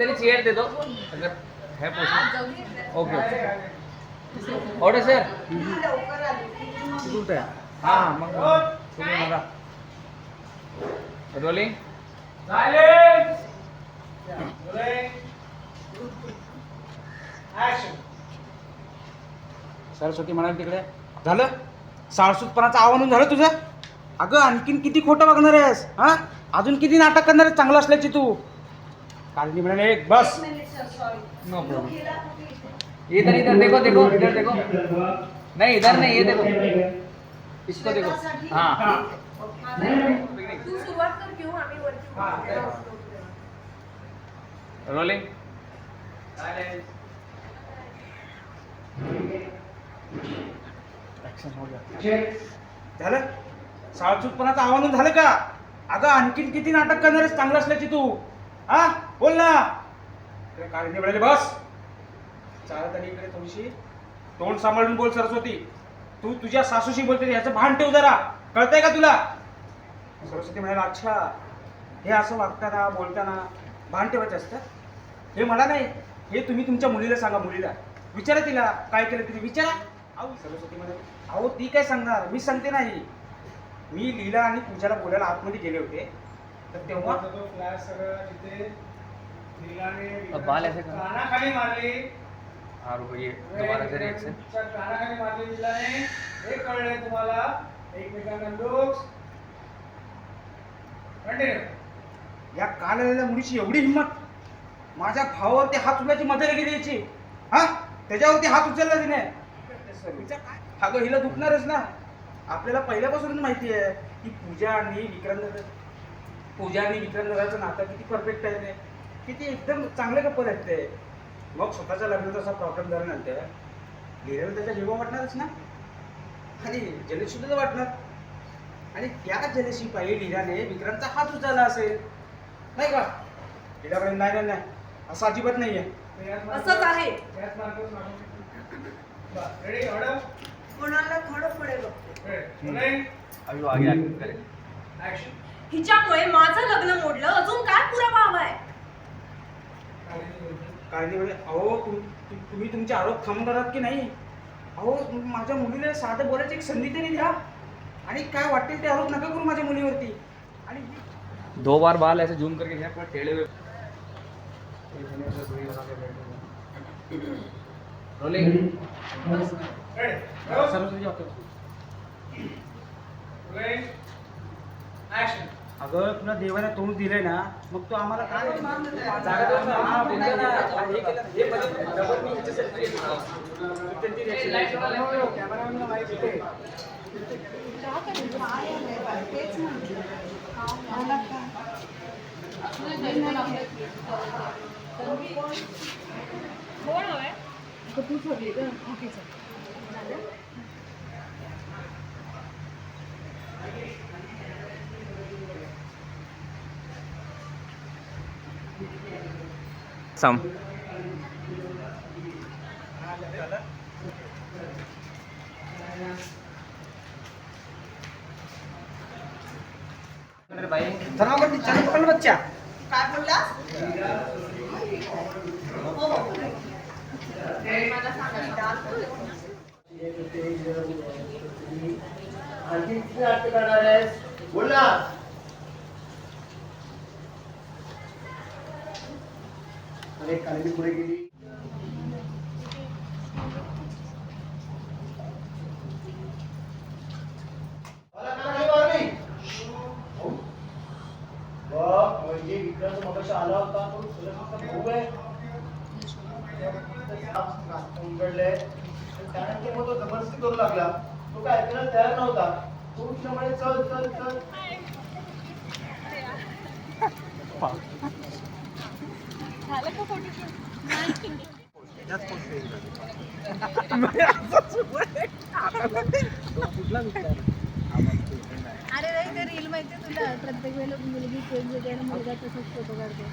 इधर चेयर दे दो. अगर है post okay okay order sir कुठे? हां मग तुम्ही मला रोलिंग सरस्वती म्हणाल तिकडे. झालं? साळसूतपणाचं आव्हान झालं तुझं? अगं आणखीन किती खोटं बघणार आहेस हा? अजून किती नाटक करणार आहेस? चांगलं असल्याची तू. कालनी म्हणाले एक बस. नो प्रॉब्लम इधर इधर देखो देखो इधर देखो. नहीं इधर नहीं ये देखो. इसको देखो. हाँ. रोलिंग झालं? साळसूतपणाचं आव्हान झालं का? अगं आणखीन किती नाटक करणार आहेस चांगलं असल्याची तू? हा बोल ना. इकडे कालनी म्हणाले बस. चालत आली इकडे थोडीशी तोंड सांभाळून बोल सरस्वती. तू तुझ्या सासूशी बोलते याचं भान ठेव जरा. कळतंय का तुला? सरस्वती म्हणाला अच्छा हे असं वागताना बोलताना भान ठेवायचं असतं? हे मला नाही. हे तुम्ही तुमच्या मुलीला सांगा मुलीला. विचारा तिला काय केलं तिने विचारा. अहो सरस्वती म्हणाली अहो ती काय सांगणार? मी सांगते नाही. मी लीला आणि पूजाला बोलायला आतमध्ये गेले होते. तर तेव्हा अब बाल ऐसे कर कानाखाली मारली. हाँ रुको ये दोबारा से रिएक्शन तुमच्या कानाखाली मारली दिलाने. हे कळलंय तुम्हाला. एकमेकांना लोक कंटिन्यू या काल आलेल्या मुलीची एवढी हिंमत? माझ्या भावावरती हात उचलायची मदत गेली याची. हा? त्याच्यावरती हात उचलला तिने? अगं हिला दुखणारच ना. आपल्याला पहिल्यापासूनच माहिती आहे की पूजा आणि विक्रांत पूजा आणि विक्रांतचं नातं किती परफेक्ट आहे ते. किती एकदम चांगले कपल आहेत ते. मग स्वतःच्या लग्नाचा असा प्रॉब्लेम झाल्यानंतर लिहिलेला त्याच्या जीवा वाटणारच ना. आणि जलेस सुद्धा वाटणार. आणि त्या जलेशी पायी लीलाने विक्रांतचा हात उचलला असेल. नाही का? लीलाबाई नाही नाही नाही. असं अजिबात नाही आहे असंच आहे. रेडी कोणाला थोडं पुढे बघते. रोलिंग अभी वो आगे आगे करें ऍक्शन हिच्यामुळे माझं लग्न मोडलं. अजून काय पुरावा हवाय? काळजी म्हणजे अहो तुम- तुम- तुम्ही तुमचे आरोप थांबणार की नाही? अहो माझ्या मुलीला साधं बोलायची एक संधी तरी द्या. आणि काय वाटेल ते आरोप नका करू माझ्या मुलीवरती. आणि दो बार बाल ऐसे जूम करके दिया पूरा टेढ़े हुए rolling ready Saraswati. Rolling action अगं तुला देवाने तोंड दिलंय ना मग तू आम्हाला काय जागा देऊन ना, हा, बोलतोय ना, हे केलं, हे बदल- डबल मी हिच्यासाठी केलं. त्यांची reaction आहे. हो, हो, cameraman ला माहिती आहे. कोण हवंय सम अरे भाई चला मग, some बच्चा काय आणखी किती करणार आहेस? बोल ना. अरे कालनी पुढे गेली. हो. म्हणजे विक्रम आला होता तो. खूप आहे. उघडले त्यानंतर मग तो जबरदस्ती करू लागला. तो काय ऐकायला तयार नव्हता. तो उठला चल चल चल. अरे नाही तर रील माहिती तुला? प्रत्येक वेळेला मुलगी वेगवेगळ्या मुलगा तसंच फोटो काढतो.